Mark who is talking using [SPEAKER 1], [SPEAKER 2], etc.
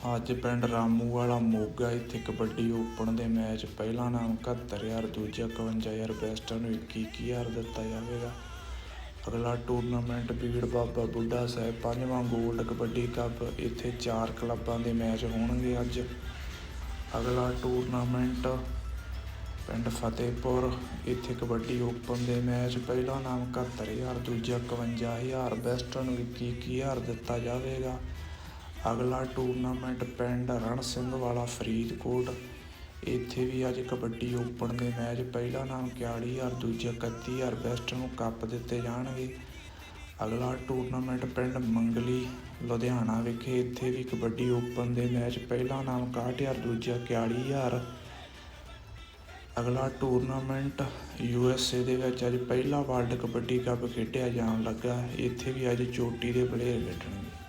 [SPEAKER 1] ਅੱਜ ਪਿੰਡ ਰਾਮੂ ਵਾਲਾ ਮੋਗਾ ਇੱਥੇ ਕਬੱਡੀ ਓਪਨ ਦੇ ਮੈਚ ਪਹਿਲਾ ਨਾਮ 71000 ਦੂਜਾ 51000 ਬੈਸਟਾਂ ਨੂੰ 21000 ਦਿੱਤਾ ਜਾਵੇਗਾ। ਅਗਲਾ ਟੂਰਨਾਮੈਂਟ ਬੀੜ ਬਾਬਾ ਬੁੱਢਾ ਸਾਹਿਬ ਪੰਜਵਾਂ ਗੋਲਡ ਕਬੱਡੀ ਕੱਪ, ਇੱਥੇ ਚਾਰ ਕਲੱਬਾਂ ਦੇ ਮੈਚ ਹੋਣਗੇ ਅੱਜ। ਅਗਲਾ ਟੂਰਨਾਮੈਂਟ ਪਿੰਡ ਫਤਿਹਪੁਰ, ਇੱਥੇ ਕਬੱਡੀ ਓਪਨ ਦੇ ਮੈਚ ਪਹਿਲਾ ਨਾਮ 71000 ਦੂਜਾ 51000 ਬੈਸਟਾਂ ਨੂੰ 21000 ਦਿੱਤਾ ਜਾਵੇਗਾ। ਅਗਲਾ ਟੂਰਨਾਮੈਂਟ ਪਿੰਡ ਰਣ ਸਿੰਘ ਵਾਲਾ ਫਰੀਦਕੋਟ। ਇੱਥੇ ਵੀ ਅੱਜ ਕਬੱਡੀ ਓਪਨ ਦੇ ਮੈਚ, ਪਹਿਲਾ ਨਾਮ 41000 ਦੂਜਾ 31000 ਬੈਸਟ ਨੂੰ ਕੱਪ ਦਿੱਤੇ ਜਾਣਗੇ। ਅਗਲਾ ਟੂਰਨਾਮੈਂਟ ਪਿੰਡ ਮੰਗਲੀ, ਲੁਧਿਆਣਾ ਵਿਖੇ। ਇੱਥੇ ਵੀ ਕਬੱਡੀ ਓਪਨ ਦੇ ਮੈਚ, ਪਹਿਲਾ ਨਾਮ 61000 ਦੂਜਾ 41000 ਅਗਲਾ ਟੂਰਨਾਮੈਂਟ ਯੂ ਐਸ ਏ ਦੇ ਵਿੱਚ ਅੱਜ ਪਹਿਲਾ ਵਰਲਡ ਕਬੱਡੀ ਕੱਪ ਖੇਡਿਆ ਜਾਣ ਲੱਗਾ। ਇੱਥੇ ਵੀ ਅੱਜ ਚੋਟੀ ਦੇ ਪਲੇਅਰ ਖੇਡਣਗੇ।